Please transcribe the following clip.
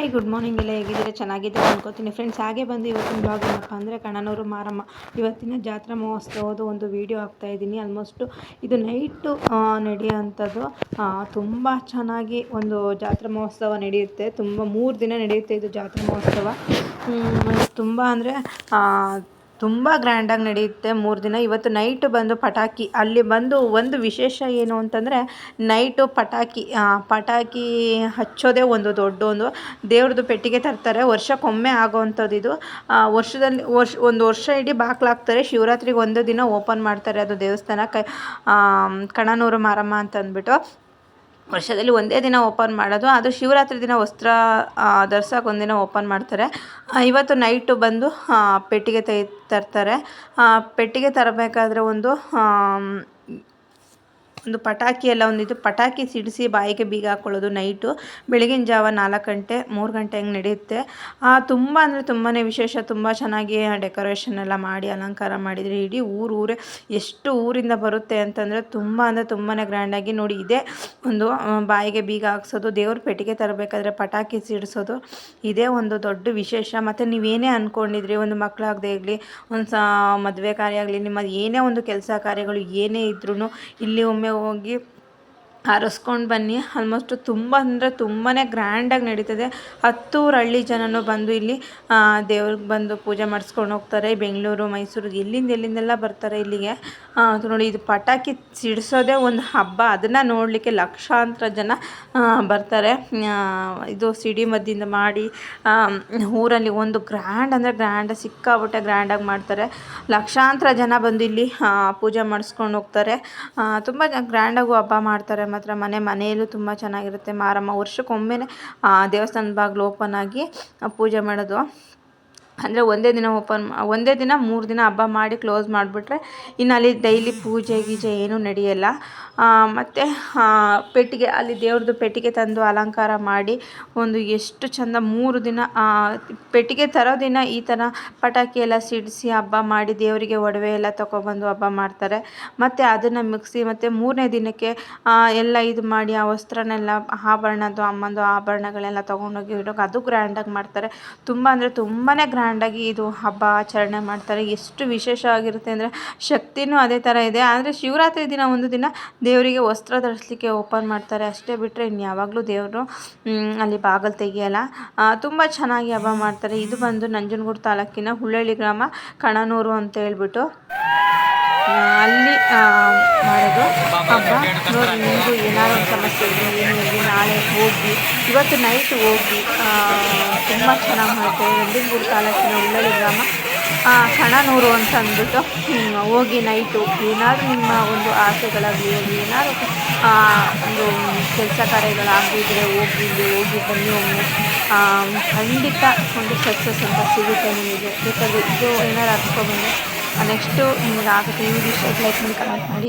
Hi good morning ಎಲ್ಲ ಹೇಗಿದ್ದೀರಾ? ಚೆನ್ನಾಗಿದ್ದೀರಾ ಅನ್ಕೋತೀನಿ. ಫ್ರೆಂಡ್ಸ್ ಹಾಗೆ ಬಂದು ಇವತ್ತಿನ ಬ್ಲಾಗ್ ಏನಪ್ಪ ಅಂದರೆ ಕಣ್ಣನೂರು ಮಾರಮ್ಮ. ಇವತ್ತಿನ ಜಾತ್ರಾ ಮಹೋತ್ಸವದ ಒಂದು ವಿಡಿಯೋ ಹಾಕ್ತಾ ಇದ್ದೀನಿ. ಆಲ್ಮೋಸ್ಟು ಇದು ನೈಟು ನಡೆಯುವಂಥದ್ದು. ತುಂಬ ಚೆನ್ನಾಗಿ ಒಂದು ಜಾತ್ರಾ ಮಹೋತ್ಸವ ನಡೆಯುತ್ತೆ. ತುಂಬ ಮೂರು ದಿನ ನಡೆಯುತ್ತೆ ಇದು ಜಾತ್ರಾ ಮಹೋತ್ಸವ. ತುಂಬ ಅಂದರೆ ತುಂಬ ಗ್ರ್ಯಾಂಡಾಗಿ ನಡೆಯುತ್ತೆ. ಮೂರು ದಿನ ಇವತ್ತು ನೈಟ್ ಬಂದು ಪಟಾಕಿ, ಅಲ್ಲಿ ಬಂದು ಒಂದು ವಿಶೇಷ ಏನು ಅಂತಂದರೆ ನೈಟು ಪಟಾಕಿ ಪಟಾಕಿ ಹಚ್ಚೋದೇ ಒಂದು ದೊಡ್ಡ ಒಂದು ದೇವ್ರದ್ದು ಪೆಟ್ಟಿಗೆ ತರ್ತಾರೆ. ವರ್ಷಕ್ಕೊಮ್ಮೆ ಆಗೋವಂಥದ್ದು ಇದು. ವರ್ಷದಲ್ಲಿ, ವರ್ಷ, ಒಂದು ವರ್ಷ ಇಡೀ ಬಾಕ್ಲಾಗ್ತಾರೆ ಶಿವರಾತ್ರಿಗೆ ಒಂದು ದಿನ ಓಪನ್ ಮಾಡ್ತಾರೆ ಅದು ದೇವಸ್ಥಾನ. ಕೈ ಕಣನೂರು ಮಾರಮ್ಮ ಅಂತ ಅಂದ್ಬಿಟ್ಟು ವರ್ಷದಲ್ಲಿ ಒಂದೇ ದಿನ ಓಪನ್ ಮಾಡೋದು, ಅದು ಶಿವರಾತ್ರಿ ದಿನ ವಸ್ತ್ರ ಧರ್ಸೋಕೆ ಒಂದಿನ ಓಪನ್ ಮಾಡ್ತಾರೆ. ಇವತ್ತು ನೈಟು ಬಂದು ಪೆಟ್ಟಿಗೆ ತೆಗೆ ತರ್ತಾರೆ. ಪೆಟ್ಟಿಗೆ ತರಬೇಕಾದ್ರೆ ಒಂದು ಒಂದು ಪಟಾಕಿ ಎಲ್ಲ ಒಂದಿದ್ದು ಪಟಾಕಿ ಸಿಡಿಸಿ ಬಾಯಿಗೆ ಬೀಗ ಹಾಕ್ಕೊಳ್ಳೋದು ನೈಟು ಬೆಳಗಿನ ಜಾವ ನಾಲ್ಕು ಗಂಟೆ, ಮೂರು ಗಂಟೆ ಹಂಗೆ ನಡೆಯುತ್ತೆ. ತುಂಬ ಅಂದರೆ ತುಂಬಾ ವಿಶೇಷ, ತುಂಬ ಚೆನ್ನಾಗಿ ಡೆಕೋರೇಷನ್ ಎಲ್ಲ ಮಾಡಿ, ಅಲಂಕಾರ ಮಾಡಿದರೆ ಇಡೀ ಊರು ಊರೇ ಎಷ್ಟು ಊರಿಂದ ಬರುತ್ತೆ ಅಂತಂದರೆ ತುಂಬ ಅಂದರೆ ತುಂಬಾ ಗ್ರ್ಯಾಂಡಾಗಿ ನೋಡಿ ಇದೇ. ಒಂದು ಬಾಯಿಗೆ ಬೀಗ ಹಾಕ್ಸೋದು, ದೇವ್ರ ಪೆಟ್ಟಿಗೆ ತರಬೇಕಾದ್ರೆ ಪಟಾಕಿ ಸಿಡಿಸೋದು ಇದೇ ಒಂದು ದೊಡ್ಡ ವಿಶೇಷ. ಮತ್ತು ನೀವೇನೇ ಅಂದ್ಕೊಂಡಿದ್ರಿ ಒಂದು ಮಕ್ಕಳಾಗದೆ ಆಗಲಿ ಒಂದು ಸಾ ಮದುವೆ ಕಾರ್ಯ ಆಗಲಿ ನಿಮ್ಮ ಏನೇ ಒಂದು ಕೆಲಸ ಕಾರ್ಯಗಳು ಏನೇ ಇದ್ರೂ ಇಲ್ಲಿ ಒಮ್ಮೆ ಹೋಗಿ ಹಾರಸ್ಕೊಂಡು ಬನ್ನಿ. ಆಲ್ಮೋಸ್ಟ್ ತುಂಬ ಅಂದರೆ ತುಂಬಾ ಗ್ರ್ಯಾಂಡಾಗಿ ನಡೀತದೆ. ಹತ್ತೂರು ಹಳ್ಳಿ ಜನನೂ ಬಂದು ಇಲ್ಲಿ ದೇವ್ರಿಗೆ ಬಂದು ಪೂಜೆ ಮಾಡಿಸ್ಕೊಂಡು ಹೋಗ್ತಾರೆ. ಬೆಂಗಳೂರು, ಮೈಸೂರು ಎಲ್ಲಿಂದ ಎಲ್ಲಿಂದೆಲ್ಲ ಬರ್ತಾರೆ ಇಲ್ಲಿಗೆ. ನೋಡಿ, ಇದು ಪಟಾಕಿ ಸಿಡಿಸೋದೇ ಒಂದು ಹಬ್ಬ. ಅದನ್ನು ನೋಡಲಿಕ್ಕೆ ಲಕ್ಷಾಂತರ ಜನ ಬರ್ತಾರೆ. ಇದು ಸಿಡಿ ಮದ್ದಿಂದ ಮಾಡಿ ಊರಲ್ಲಿ ಒಂದು ಗ್ರ್ಯಾಂಡ್ ಅಂದರೆ ಗ್ರ್ಯಾಂಡ್ ಸಿಕ್ಕಾಬಿಟ್ಟೆ ಗ್ರ್ಯಾಂಡಾಗಿ ಮಾಡ್ತಾರೆ. ಲಕ್ಷಾಂತರ ಜನ ಬಂದು ಇಲ್ಲಿ ಪೂಜೆ ಮಾಡಿಸ್ಕೊಂಡು ಹೋಗ್ತಾರೆ. ತುಂಬ ಗ್ರ್ಯಾಂಡಾಗೂ ಹಬ್ಬ ಮಾಡ್ತಾರೆ. ಮಾತ್ರ ಮನೆ ಮನೆಯಲ್ಲೂ ತುಂಬ ಚೆನ್ನಾಗಿರುತ್ತೆ ಮಾರಮ್ಮ. ವರ್ಷಕ್ಕೊಮ್ಮೆನೇ ದೇವಸ್ಥಾನದ ಬಾಗಿಲು ಓಪನ್ ಆಗಿ ಪೂಜೆ ಮಾಡೋದು. ಅಂದರೆ ಒಂದೇ ದಿನ ಓಪನ್ ಒಂದೇ ದಿನ, ಮೂರು ದಿನ ಹಬ್ಬ ಮಾಡಿ ಕ್ಲೋಸ್ ಮಾಡಿಬಿಟ್ರೆ ಇನ್ನು ಅಲ್ಲಿ ಡೈಲಿ ಪೂಜೆ ಗೀಜೆ ಏನೂ ನಡೆಯಲ್ಲ. ಮತ್ತು ಪೆಟ್ಟಿಗೆ, ಅಲ್ಲಿ ದೇವ್ರದ್ದು ಪೆಟ್ಟಿಗೆ ತಂದು ಅಲಂಕಾರ ಮಾಡಿ ಒಂದು ಎಷ್ಟು ಚಂದ ಮೂರು ದಿನ ಪೆಟ್ಟಿಗೆ ತರೋ ದಿನ ಈ ಥರ ಪಟಾಕಿ ಎಲ್ಲ ಸಿಡಿಸಿ ಹಬ್ಬ ಮಾಡಿ ದೇವರಿಗೆ ಒಡವೆ ಎಲ್ಲ ತೊಗೊಬಂದು ಹಬ್ಬ ಮಾಡ್ತಾರೆ. ಮತ್ತು ಅದನ್ನು ಮಿಕ್ಸಿ ಮತ್ತು ಮೂರನೇ ದಿನಕ್ಕೆ ಎಲ್ಲ ಇದು ಮಾಡಿ ಆ ವಸ್ತ್ರನೆಲ್ಲ, ಆಭರಣದ್ದು ಅಮ್ಮಂದು ಆಭರಣಗಳೆಲ್ಲ ತೊಗೊಂಡೋಗಿ ಇಡೋಕೆ ಅದು ಗ್ರ್ಯಾಂಡಾಗಿ ಮಾಡ್ತಾರೆ. ತುಂಬ ಅಂದರೆ ತುಂಬಾ ಗ್ರ್ಯಾಂಡಾಗಿ ಇದು ಹಬ್ಬ ಆಚರಣೆ ಮಾಡ್ತಾರೆ. ಎಷ್ಟು ವಿಶೇಷ ಆಗಿರುತ್ತೆ ಅಂದರೆ ಶಕ್ತಿನೂ ಅದೇ ಥರ ಇದೆ. ಆದರೆ ಶಿವರಾತ್ರಿ ದಿನ ಒಂದು ದಿನ ದೇವರಿಗೆ ವಸ್ತ್ರ ಧರಿಸಲಿಕ್ಕೆ ಓಪನ್ ಮಾಡ್ತಾರೆ. ಅಷ್ಟೇ ಬಿಟ್ಟರೆ ಇನ್ನು ಯಾವಾಗಲೂ ದೇವರು ಅಲ್ಲಿ ಬಾಗಿಲು ತೆಗಿಯಲ್ಲ. ತುಂಬ ಚೆನ್ನಾಗಿ ಹಬ್ಬ ಮಾಡ್ತಾರೆ. ಇದು ಬಂದು ನಂಜನಗೂಡು ತಾಲೂಕಿನ ಹುಳ್ಳಳ್ಳಿ ಗ್ರಾಮ ಕಣನೂರು ಅಂತ ಹೇಳ್ಬಿಟ್ಟು ಅಲ್ಲಿ ಮಾಡೋದು ಹಬ್ಬ. ಸಮಸ್ಯೆ ಇದೆ ಏನು ನಾಳೆ ಹೋಗಿ, ಇವತ್ತು ನೈಟ್ ಹೋಗಿ ತುಂಬ ಚೆನ್ನಾಗಿ ಮಾಡ್ತೇವೆ ನಂಜನಗೂಡು ತಾಲೂಕಿನ ಉಳ್ಳಳ್ಳಿ ಗ್ರಾಮ. ಹಣನೂರು ಅಂತ ಅಂದ್ಬಿಟ್ಟು ಹೋಗಿ ನೈಟು ಏನಾದರೂ ನಿಮ್ಮ ಒಂದು ಆಸೆಗಳಾಗಲಿ, ಏನಾದರೂ ಒಂದು ಕೆಲಸ ಕಾರ್ಯಗಳಾಗಿದ್ದರೆ ಹೋಗಿ, ಇಲ್ಲಿ ಹೋಗಿ ಬನ್ನಿ ಒಮ್ಮೆ. ಖಂಡಿತ ಒಂದು ಸಕ್ಸಸ್ ಅಂತ ಸಿಗುತ್ತೆ ನಿಮಗೆ. ಬೇಕಾದರೆ ಇದು ಏನಾದ್ರು ಬಂದರೆ ನೆಕ್ಸ್ಟು ನಿಮಗೆ ಆಗುತ್ತೆ ಈ ವಿಷಯ ಲೈಕ್ ಕಮೆಂಟ್ ಮಾಡಿ.